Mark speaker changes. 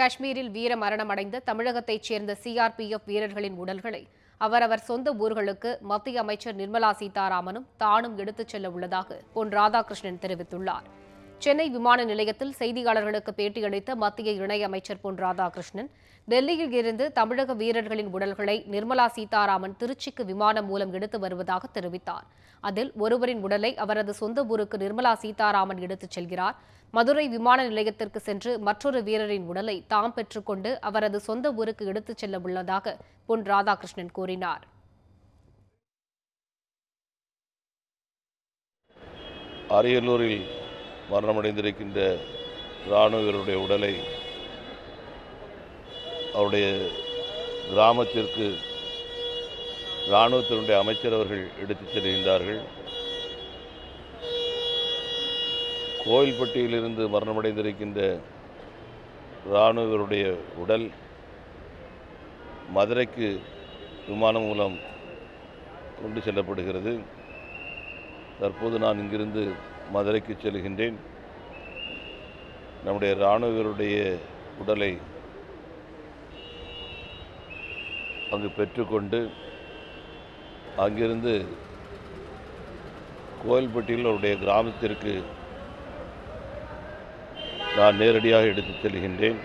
Speaker 1: காஷ்மீரில் வீர மரணமடைந்த தமிழகத்தைச் சேர்ந்த சிஆர்பிஎஃப் வீரர்களின் உடல்களை அவரவர் சொந்த ஊர்களுக்கு மத்திய அமைச்சர் நிர்மலா சீதாராமனும் தானும் எடுத்துச் செல்ல உள்ளதாக பொன் ராதாகிருஷ்ணன் தெரிவித்துள்ளார் சென்னை விமான நிலையத்தில் செய்தியாளர்களுக்கு பேட்டியளித்த மத்திய இணையமைச்சர் பொன் ராதாகிருஷ்ணன் டெல்லியில் இருந்து தமிழக வீரர்களின் உடல்களை நிர்மலா சீதாராமன் திருச்சிக்கு விமானம் மூலம் எடுத்து வருவதாக தெரிவித்தார் அதில் ஒருவரின் உடலை அவரது சொந்த ஊருக்கு நிர்மலா சீதாராமன் எடுத்துச் செல்கிறார் மதுரை விமான நிலையத்திற்கு சென்று மற்றொரு வீரரின் உடலை தாம் பெற்றுக்கொண்டு அவரது சொந்த ஊருக்கு எடுத்துச் செல்ல உள்ளதாக பொன் ராதாகிருஷ்ணன் கூறினார் அரியலூரில் மரணமடைந்திருக்கின்ற இராணுவ வீரருடைய உடலை அவருடைய கிராமத்திற்கு இராணுவத்தினுடைய அமைச்சர் அவர்கள் எடுத்துச் செல்கின்றார்கள் கோயில்பட்டியிலிருந்து மரணமடைந்திருக்கின்ற இராணுவருடைய உடல் மதுரைக்கு விமானம் மூலம் கொண்டு செல்லப்படுகிறது தற்போது நான் இங்கிருந்து மதுரைக்கு செல்கின்றேன் நம்முடைய இராணுவருடைய உடலை அங்கு பெற்றுக்கொண்டு அங்கிருந்து கோயில்பட்டியில் அவருடைய கிராமத்திற்கு நான் நேரடியாக எடுத்து செல்கின்றேன்